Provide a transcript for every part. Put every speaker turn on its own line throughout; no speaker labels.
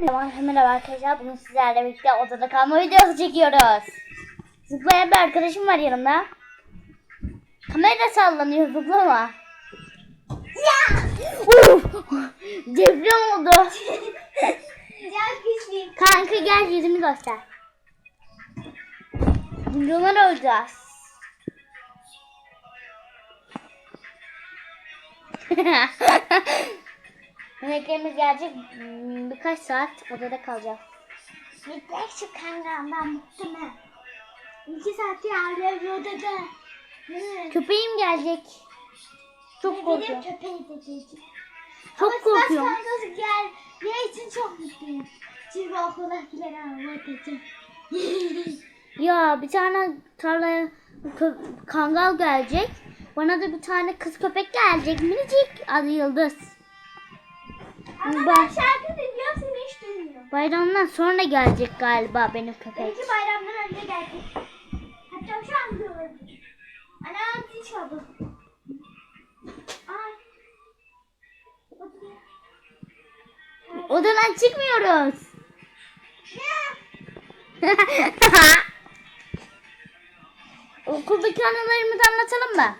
Merhaba, arkadaşlar. Bugün sizlerle birlikte odada kalma videosu çekiyoruz. Zıplayan bir arkadaşım var yanımda. Kamera sallanıyor zıplama. Ya! Uf! Deprem oldu. Kanka gel yüzümü göster. Milyoner olacağız. Yemeklerimiz gelecek. Hmm, Birkaç saat odada kalacağız.
Yeter şu kankamdan bıktım ha. İki saattir ağrıyor bir odada.
Köpeğim gelecek. Çok
Benim
korkuyorum.
köpeği de gelecek.
Çok
Ama
korkuyorum.
Sivas kankası gel. Ya için çok mutluyum. Çünkü okula gidelim anlatacağım.
Ya bir tane tarlaya kangal gelecek. Bana da bir tane kız köpek gelecek. Minicik adı Yıldız.
Ama ben şarkı dinliyorum seni hiç duymuyorum.
Bayramdan sonra gelecek galiba benim köpek.
Belki bayramdan önce geldi. Hatta şu an gördüm. Anam zil çaldı. Ay.
Odadan çıkmıyoruz. Okuldaki anılarımızı anlatalım mı?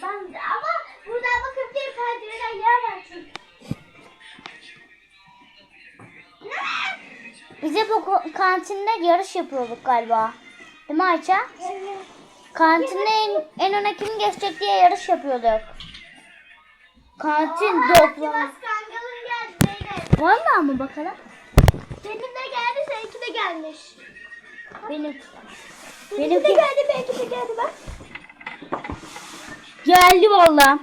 Tamam ama burada bakıp bir pencereden yer var çünkü. Ne?
Biz hep oku- kantinde yarış yapıyorduk galiba. Değil mi Ayça?
Evet.
Kantinde en, en öne kim geçecek diye yarış yapıyorduk. Kantin
Zeynep.
Vallahi mı bakalım?
Benim de geldi seninki de gelmiş.
Benim.
Benimki
Benimki-
de geldi belki de geldi bak.
Geldi vallahi.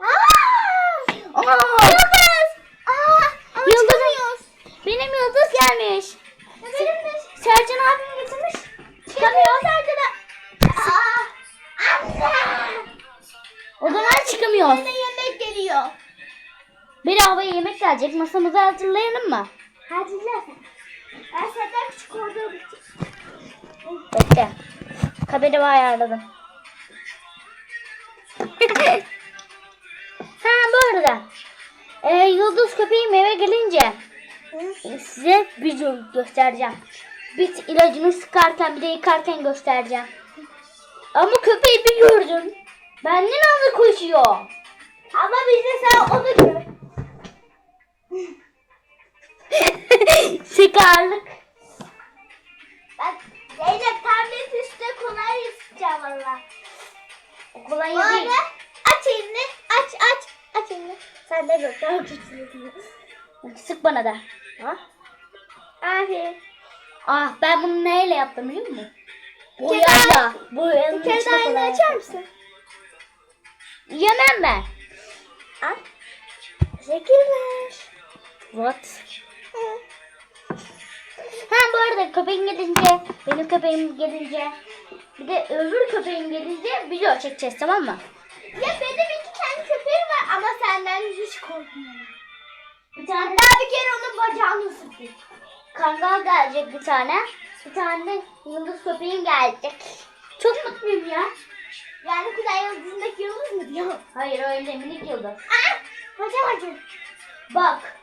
Aa!
Aa!
Yıldız! Aa! Ama
Yıldız.
çıkamıyoruz.
Benim yıldız gelmiş. Sercan abim getirmiş.
çıkamıyoruz Sercan'a. Aa! Anne!
Odadan çıkamıyoruz.
Yine yemek geliyor.
Bedavaya yemek gelecek. Masamızı hazırlayalım mı?
Sen. Ben senden küçük olduğum için.
Bekle. Kamerayı ayarladım. ha bu arada. Ee, Yıldız köpeğim eve gelince size video göstereceğim. Bit ilacını sıkarken bir de yıkarken göstereceğim. Ama köpeği bir gördüm. Benden hızlı koşuyor.
Ama biz de sen onu gör.
Sıkarlık.
Bak Zeynep tablet üstte kolay ısıtacağım valla. Bu
yedi.
arada aç elini. Aç aç. Aç elini. Sen de gör.
Sık bana da.
Ha? Aferin.
Ah ben bunu neyle yaptım biliyor musun?
Daha-
Boyayla. Boyanın
Bir kere daha açar mısın?
Yemem ben.
Al. Teşekkürler.
What? Ha bu arada köpeğim gelince, benim köpeğim gelince, bir de öbür köpeğim gelince video çekeceğiz tamam mı?
Ya benim iki kendi köpeğim var ama senden hiç korkmuyorum.
Bir tane
Hatta bir bacağını ısıttım.
kangal gelecek bir tane. Bir tane de yıldız köpeğim gelecek. Çok mutluyum ya.
Yani Kuzey Yıldızı'ndaki yıldız mı diyor?
Hayır öyle minik yıldız.
Aa! Hocam hocam.
Bak.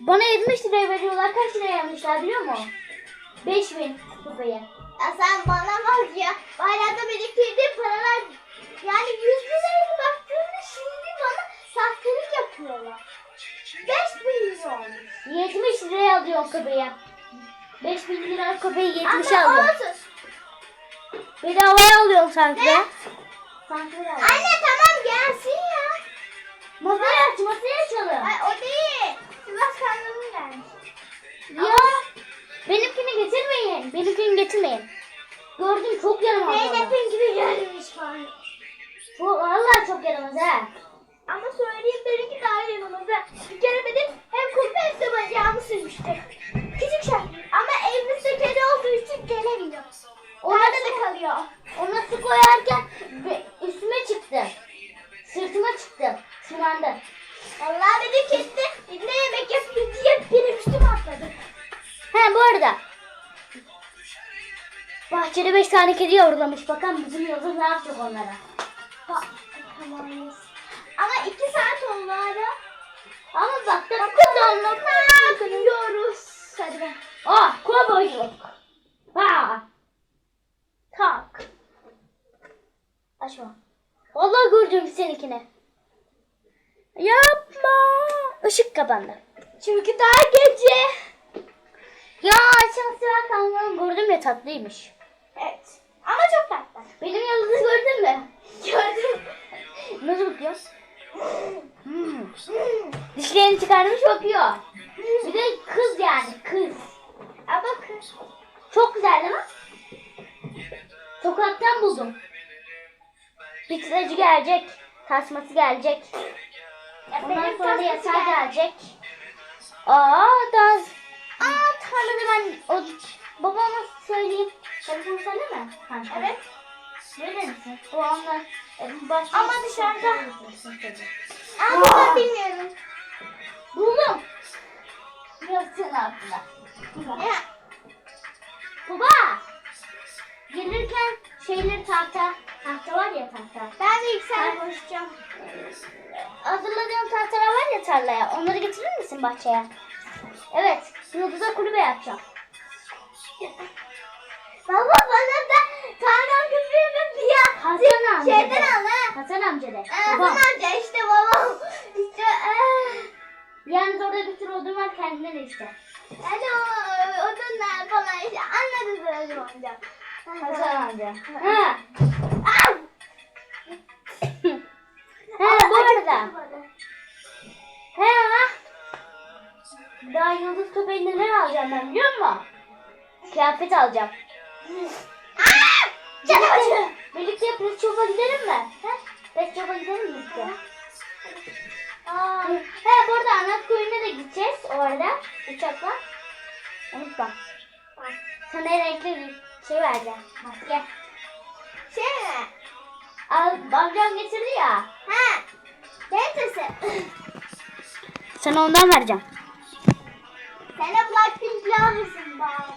Bana 70 liraya veriyorlar. Kaç liraya yapmışlar biliyor musun? 5000 köpeğe.
Ya sen bana bak ya. Bayramda biriktirdiğim paralar
köpeğe. 5000 lira köpeği 70
Anne
aldı.
olsun.
Bedavaya alıyorum sanki.
Ne?
Sanki.
Anne tamam gelsin ya.
Masayı aç, masayı açalım.
Ay o değil. Sivas kanalım gelmiş.
Ya benimkini getirmeyin. Benimkini getirmeyin. Gördüm çok yaramaz. valla.
Zeynep'in gibi gelmiş bana.
Çok, vallahi çok yaramaz ha.
Ama söyleyeyim benimki daha iyi olmadı. Bir kere benim hem kulüp hem de bacağımı sürmüştü. Küçük şey. Ama evimizde kedi olduğu için gelemiyor. Orada da kalıyor.
Ona su koyarken üstüme çıktı. Sırtıma çıktı. Sınandı.
Vallahi beni kesti. Ne yemek yapıyor diye benim üstüme atladı.
He bu arada. Bahçede 5 tane kedi yavrulamış. Bakalım bizim yıldız ne yapacak onlara.
Ha, tamam. Ama iki saat oldu.
Ama bak dokuz
olmaktan kırıyoruz. Hadi be. Ah kova yok. Ha. Kalk. Açma.
Vallahi gördüm seninkine. Yapma. Işık kapandı.
Çünkü daha gece.
Ya açılması ben kanalım gördüm ya tatlıymış.
Evet. Ama çok tatlı.
Benim yıldızı gördün mü?
Gördüm.
Nasıl bakıyorsun? Dişlerini çıkarmış bakıyor. Bir de kız yani kız.
Aa bakın.
Çok güzel değil mi? Sokaktan buldum. Bitireci gelecek. Tasması gelecek. Ondan sonra da yatağı gelecek. Aa daha... Aa tarlada ben o babama söyleyeyim. Mi? Kanka?
Evet.
Verir misin? O anda e, başka
Ama dışarıda.
Aa
ben bilmiyorum.
Buldum. Yastığın altında.
Ya.
Baba. Gelirken şeyleri tahta. Tahta var ya tahta.
Ben de ilk sen konuşacağım.
Hazırladığım tahtalar var ya tarlaya. Onları getirir misin bahçeye? Evet. Yıldız'a kulübe yapacağım.
Baba bana da kardan köpüğümü bir ya.
Hasan amca.
Şeyden
de.
al ha.
Hasan amca de.
Hasan
Babam.
amca işte babam. İşte eee.
Yalnız orada bir sürü odun var kendine de işte.
Yani o odunlar falan işte anladınız öyle amca.
Hasan amca. Ha. Ha bu arada. He ha. Daha yıldız köpeği neler alacağım ben biliyor musun? Kıyafet alacağım.
Canım acıyor.
Birlikte pet mi? He? Pet mi birlikte?
Aa.
He bu arada de gideceğiz o arada uçakla. Unutma. Sana renkli bir şey vereceğim. Maske.
Şey mi?
Al, amcam getirdi ya.
Ha. Neyse.
Sana ondan vereceğim.
Sana Blackpink lazım bana.